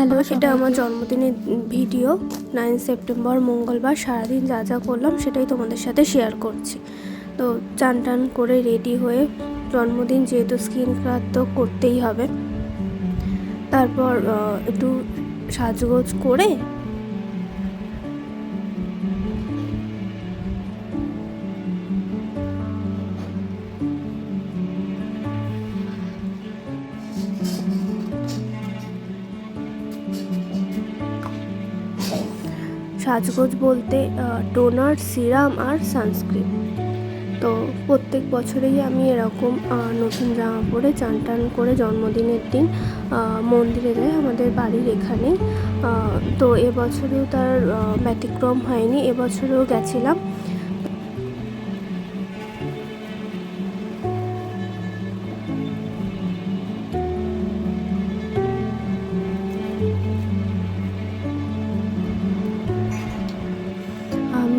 Hello, সেটা আমার জন্মদিনের ভিডিও। নাইন সেপ্টেম্বর, মঙ্গলবার, সারাদিন যা যা করলাম সেটাই তোমাদের সাথে শেয়ার করছি। তো চান টান করে রেডি হয়ে জন্মদিন যেহেতু স্কিন কার্ড তো করতেই হবে। তারপর একটু সাজগোজ করে সাজগোজ বলতে টোনার, সিরাম আর সানস্ক্রিন। তো প্রত্যেক বছরেই আমি এরকম নতুন জামা পরে চান টান করে জন্মদিনের দিন মন্দিরে যাই, আমাদের বাড়ির এখানে তো এবছরেও তার ব্যতিক্রম হয়নি এবছরেও গেছিলাম।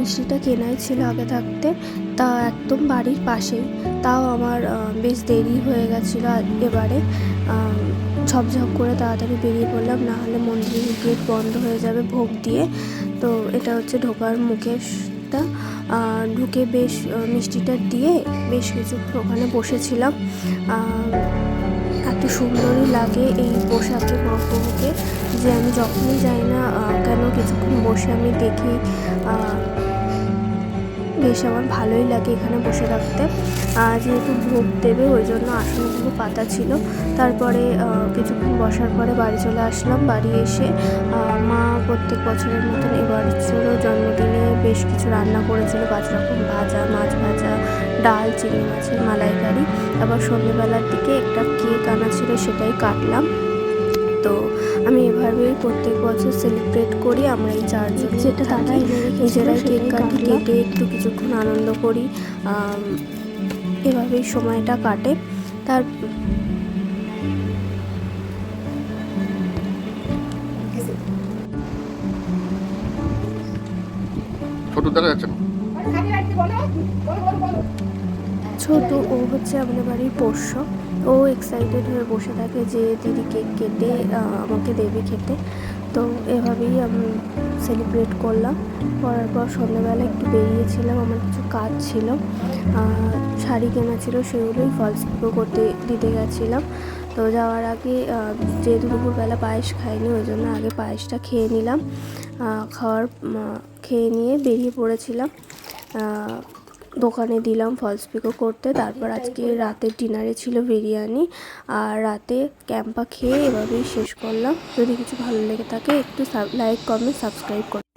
মিষ্টিটা কেনাই ছিল আগে থাকতে, তা একদম বাড়ির পাশেই। তাও আমার বেশ দেরি হয়ে গেছিল এবারে। ঝপঝপ করে তাড়াতাড়ি বেরিয়ে পড়লাম, না হলে মন্দিরের গেট বন্ধ হয়ে যাবে ভোগ দিয়ে। তো এটা হচ্ছে ঢোকার মুখেরটা। ঢুকে বেশ মিষ্টিটা দিয়ে বেশ কিছুক্ষণ ওখানে বসেছিলাম। এত সুন্দরই লাগে এই পোশাকে মহাপ্রভুকে যে আমি যখনই যাই না কেন কিছুক্ষণ বসে আমি দেখি বেশ আমার ভালোই লাগে এখানে বসে থাকতে। যেহেতু ভোগ দেবে, ওই জন্য আসনগুলো পাতা ছিল। তারপরে কিছুক্ষণ বসার পরে বাড়ি চলে আসলাম। বাড়ি এসে মা প্রত্যেক বছরের মতন এবার ছিল জন্মদিনে বেশ কিছু রান্না করেছিল। পাঁচ রকম ভাজা, মাছ ভাজা, ডাল, চিংড়ি মাছের মালাইকারি। আবার সন্ধ্যেবেলার দিকে একটা কেক আনা ছিল, সেটাই কাটলাম। তো আমি এভাবেই প্রত্যেক বছর সেলিব্রেট করি আমরা এই চারজন যেটা তারা নিজেরাই কেক কাটি কেটে একটু কিছুক্ষণ আনন্দ করি এভাবেই সময়টা কাটে। তার ছোট দেখা যাচ্ছে না ছোট ও হচ্ছে আমাদের বাড়ির পোষ্য। ও এক্সাইটেড হয়ে বসে থাকে যে, দিদি কেক কেটে আমাকে দেবে খেতে। তো এভাবেই আমি সেলিব্রেট করলাম। করার পর সন্ধ্যাবেলা একটু বেরিয়েছিলাম, আমার কিছু কাজ ছিল। শাড়ি কেনা ছিল সেগুলোই ফলস পিকো করতে, দিতে গেছিলাম। তো যাওয়ার আগে যেহেতু দুপুরবেলা পায়েস খাইনি, ওই জন্য আগে পায়েসটা খেয়ে নিলাম। খাওয়ার খেয়ে নিয়ে বেরিয়ে পড়েছিলাম। দোকানে দিলাম ফলস পিকো করতে। তারপর আজকে রাতে ডিনারে ছিল বিরিয়ানি আর রাতে ক্যাম্পা খেয়ে এভাবেই শেষ করলাম। যদি কিছু ভালো লেগে থাকে, একটু লাইক কমেন্ট সাবস্ক্রাইব কর।